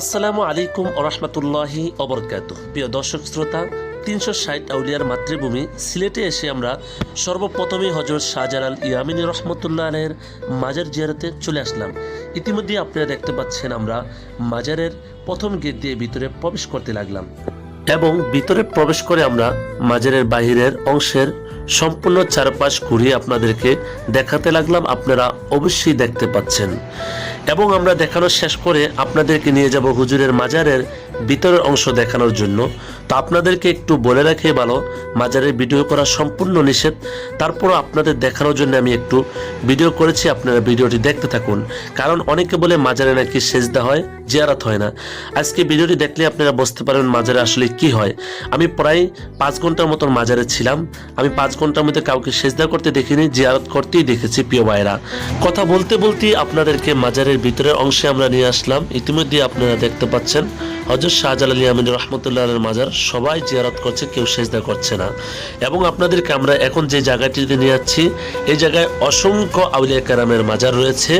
আসসালামু আলাইকুম রহমতুল্লাহি অবরকাত প্রিয় দর্শক শ্রোতা, তিনশো ষাট আউলিয়ার মাতৃভূমি সিলেটে এসে আমরা সর্বপ্রথমেই হজরত শাহজালাল ইয়ামিনী রহমতুল্লাহ আলের মাজার জিয়ারতে চলে আসলাম। ইতিমধ্যে আপনারা দেখতে পাচ্ছেন আমরা মাজারের প্রথম গেট দিয়ে ভিতরে প্রবেশ করতে লাগলাম এবং ভিতরে প্রবেশ করে আমরা মাজারের বাহিরের অংশের সম্পূর্ণ চারপাশ ঘুরিয়ে আপনাদেরকে দেখাতে লাগলাম। আপনারা অবশ্যই দেখতে পাচ্ছেন। এবং আমরা দেখানো শেষ করে আপনাদেরকে নিয়ে যাব হুজুরের মাজারের ভিতরের অংশ দেখানোর জন্য। তো আপনাদেরকে একটু বলে রাখে ভালো মাজারের ভিডিও করা সম্পূর্ণ নিষেধ। তারপরও আপনাদের দেখানোর জন্য আমি একটু ভিডিও করেছি, আপনারা ভিডিওটি দেখতে থাকুন। কারণ অনেকে বলে মাজারে নাকি সেজদা হয়, জিয়ারাত হয় না। আজকে ভিডিওটি দেখলে আপনারা বুঝতে পারবেন মাজারে আসলে কি হয়। আমি প্রায় পাঁচ ঘণ্টার মতন মাজারে ছিলাম। আমি পাঁচ ঘণ্টার মধ্যে কাউকে সেজদা করতে দেখিনি, জিয়ারত করতেই দেখেছি প্রিয় ভাইরা কথা বলতে বলতে আপনাদেরকে মাজারের ভিতরের অংশে আমরা নিয়ে আসলাম। ইতিমধ্যে আপনারা দেখতে পাচ্ছেন হজরত শাহজালাল ইয়ামিন রহমতুল্লাহ আলের মাজার সবাই জিয়ারত করছে, কেউ সেজদা করছে না। এবং আপনাদেরকে আমরা এখন যে জায়গাটিতে নিয়ে যাচ্ছি, এই জায়গায় অসংখ্য আউলিয়া কারামের মাজার রয়েছে।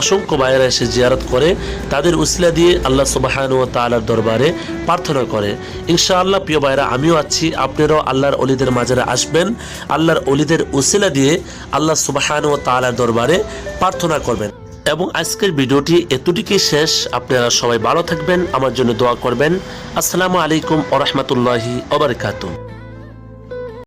অসংখ্য ভাইয়েরা এসে জিয়ারত করে, তাদের উসিলা দিয়ে আল্লাহ সুবাহান ও তালার দরবারে প্রার্থনা করে। ইনশাআল্লাহ, প্রিয় ভাইরা আমিও আছি, আপনারাও আল্লাহর অলিদের মাজারে আসবেন। আল্লাহর অলিদের উসিলা দিয়ে আল্লাহ সুবাহান ও তালার দরবারে প্রার্থনা করবেন। এবং আজকের ভিডিওটি এতটুকুই শেষ। আপনারা সবাই ভালো থাকবেন, আমার জন্য দোয়া করবেন। আসসালামু আলাইকুম ওরহমতুল্লাহি ওবরকাতুহ